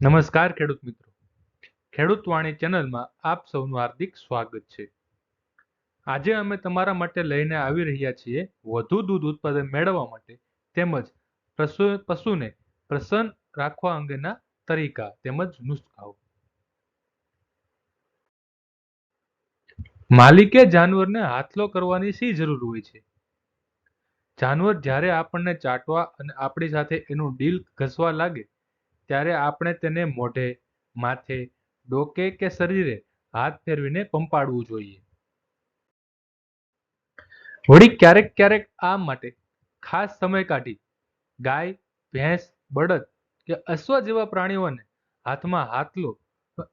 નમસ્કાર ખેડૂત મિત્રો. ખેડૂત વાણી ચેનલમાં આપ સૌનું હાર્દિક સ્વાગત છે. આજે અમે તમારા માટે લઈને આવી રહ્યા છીએ વધુ દૂધ ઉત્પાદન મેળવવા માટે તેમજ પશુ, પશુને પ્રસન્ન રાખવા અંગેના તરીકા તેમજ નુસ્ખાઓ. માલિકે જાનવરને હાથલો કરવાની શી જરૂર હોય છે? જાનવર જ્યારે આપણને ચાટવા અને આપણી સાથે એનું ડીલ ઘસવા લાગે ત્યારે આપણે તેને મોઢે, માથે, ડોકે કે શરીરે હાથ ફેરવીને પંપાડવું જોઈએ. વળી ક્યારેક ક્યારેક આ માટે ખાસ સમય કાઢી ગાય, ભેંસ, બળદ કે અશ્વ જેવા પ્રાણીઓને હાથમાં હાથલો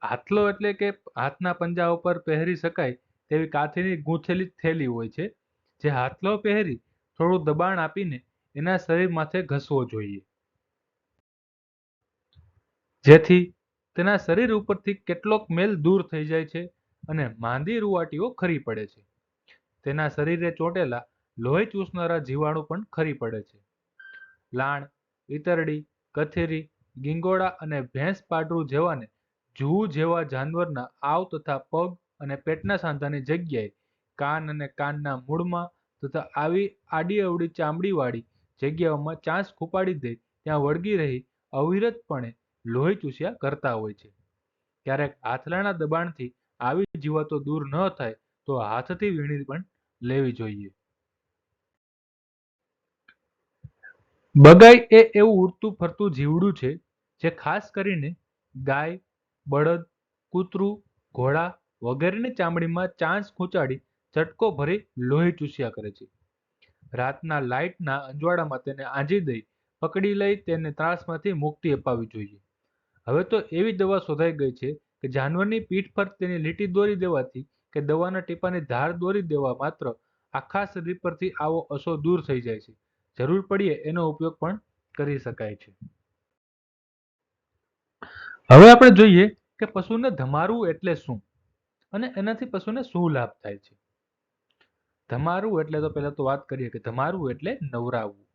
હાથલો એટલે કે હાથના પંજા ઉપર પહેરી શકાય તેવી કાથીની ગૂંથેલી થેલી હોય છે, જે હાથલો પહેરી થોડું દબાણ આપીને એના શરીર માથે ઘસવો જોઈએ. જેથી તેના શરીર ઉપરથી કેટલોક મેલ દૂર થઈ જાય છે અને માંદી રૂવાટીઓ ખરી પડે છે. તેના શરીરે ચોંટેલા લોહી ચૂસનારા જીવાણુ પણ ખરી પડે છે. લાણ ઈતરડી, કથેરી, ગીંગોળા અને ભેંસ પાડરું જેવાને જૂ જેવા જાનવરના આવ તથા પગ અને પેટના સાંધાની જગ્યાએ કાન અને કાનના મૂળમાં તથા આવી આડી અવડી ચામડીવાળી જગ્યાઓમાં ચાંસ ખૂપાડી દે ત્યાં વળગી રહી અવિરતપણે લોહી ચૂસ્યા કરતા હોય છે. ક્યારેક આથલાના દબાણથી આવી જીવાતો દૂર ન થાય તો હાથથી વીણી પણ લેવી જોઈએ. બગાઈ એ એવું ઉડતું ફરતું જીવડું છે જે ખાસ કરીને ગાય, બળદ, કૂતરું, ઘોડા વગેરેની ચામડીમાં ચાંચ ખૂંચાડી ચટકો ભરી લોહી ચૂસ્યા કરે છે. રાતના લાઇટના અંજવાળામાં તેને આંજી દઈ, પકડી લઈ તેને ત્રાસમાંથી મુક્તિ અપાવવી જોઈએ. હવે તો એવી દવા શોધાઈ ગઈ છે કે જાનવરની પીઠ પર તેની લીટી દોરી દેવાથી કે દવાના ટીપાની ધાર દોરી દેવા માત્ર આખા શરીર પરથી આવો અસો દૂર થઈ જાય છે. જરૂર પડીએ એનો ઉપયોગ પણ કરી શકાય છે. હવે આપણે જોઈએ કે પશુને ધમારવું એટલે શું? અને એનાથી પશુને શું લાભ થાય છે? ધમારવું એટલે તો પહેલા તો વાત કરીએ કે ધમારવું એટલે નવરાવવું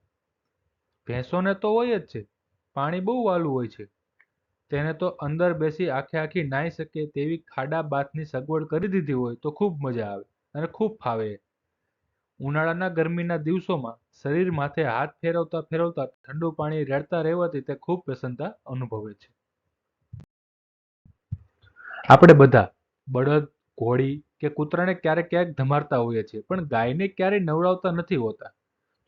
ભેંસોને તો હોય જ છે. પાણી બહુ વાલું હોય છે. તેને તો અંદર બેસી આખે આખી નાહી શકે તેવી ખાડા બાથની સગવડ કરી દીધી હોય તો ખૂબ મજા આવે અને ખૂબ ફાવે ઉનાળાના ગરમીના દિવસોમાં શરીર માથે હાથ ફેરવતા ફેરવતા ઠંડુ પાણી રેડતા રહેવાથી તે ખૂબ પ્રસન્નતા અનુભવે છે. આપણે બધા બળદ, ઘોડી કે કૂતરાને ક્યારેક ક્યારેક ધમારતા હોઈએ છીએ, પણ ગાયને ક્યારેય નવડાવતા નથી હોતા.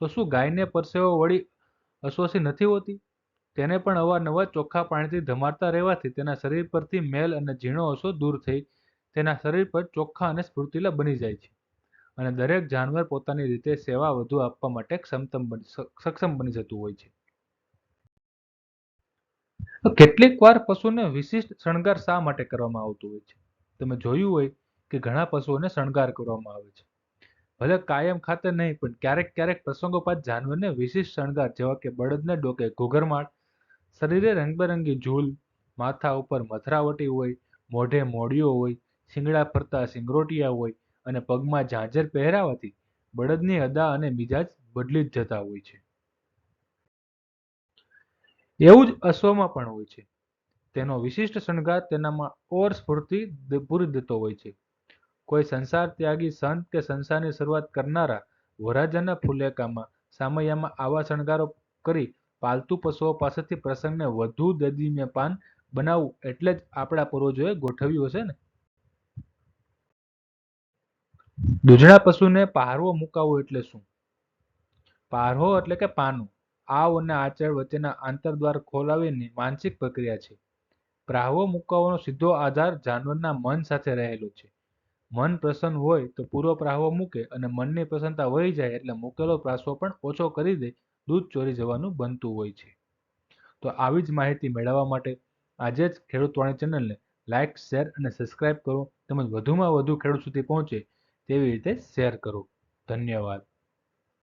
તો શું ગાયને પરસેવો વળી અસ્વસી નથી હોતી? તેને પણ અવારનવાર ચોખ્ખા પાણીથી ધમારતા રહેવાથી તેના શરીર પરથી મેલ અને ઝીણો અસો દૂર થઈ તેના શરીર પર ચોખ્ખા અને સ્ફૂર્તિલા બની જાય છે. અને દરેક જાનવર પોતાની રીતે સેવા વધુ આપવા માટે ક્ષમતમ સક્ષમ બની જતું હોય છે. કેટલીક વાર પશુને વિશિષ્ટ શણગાર શા માટે કરવામાં આવતું હોય છે? તમે જોયું હોય કે ઘણા પશુઓને શણગાર કરવામાં આવે છે. ભલે કાયમ ખાતે નહીં, પણ ક્યારેક ક્યારેક પ્રસંગોપાત જાનવરને વિશિષ્ટ શણગાર જેવા કે બળદને ડોકે ઘૂઘરમાળ શરીરે રંગબેરંગી ઝૂલ, માથા ઉપર મથરાવટી હોય, મોઢે મોડિયો હોય, શિંગડા ફરતા સિંગરોટિયા હોય અને પગમાં ઝાંઝર પહેરાવાથી બળદની અદા અને મિજાજ બદલી જ જતા હોય છે. એવું જ અશ્વમાં પણ હોય છે. તેનો વિશિષ્ટ શણગાર તેનામાં ઓર સ્ફૂર્તિ પૂરી દેતો હોય છે. કોઈ સંસાર ત્યાગી સંત કે સંસારની શરૂઆત કરનારા વરાજાના ફુલેકામાં સામૈયામાં આવા શણગારો કરી પાલતુ પશુઓ પાસેથી પ્રસંગને વધુ દદીમ્ય બનાવવું એટલે જ આપણા પૂર્વજોએ ગોઠવ્યું હશે ને? દૂધણા પશુને પારવો મુકાવવો એટલે શું? પારવો એટલે કે પાનું. આવ અને આચળ વચ્ચેના આંતરદ્વાર ખોલાવીની માનસિક પ્રક્રિયા છે. પ્રાહવો મુકાવવાનો સીધો આધાર જાનવરના મન સાથે રહેલો છે. મન પ્રસન્ન હોય તો પૂર્વ પ્રાહવો મૂકે અને મનની પ્રસન્નતા વહી જાય એટલે મૂકેલો પ્રાસવો પણ ઓછો કરી દે દૂધ ચોરી જવાનું બનતું હોય છે. તો આવી જ માહિતી મેળવવા માટે આજે જ ખેડૂત વાણી ચેનલને લાઇક શેર અને સબસ્ક્રાઇબ કરો. તેમજ વધુમાં વધુ ખેડૂત સુધી પહોંચે તેવી રીતે શેર કરો. ધન્યવાદ.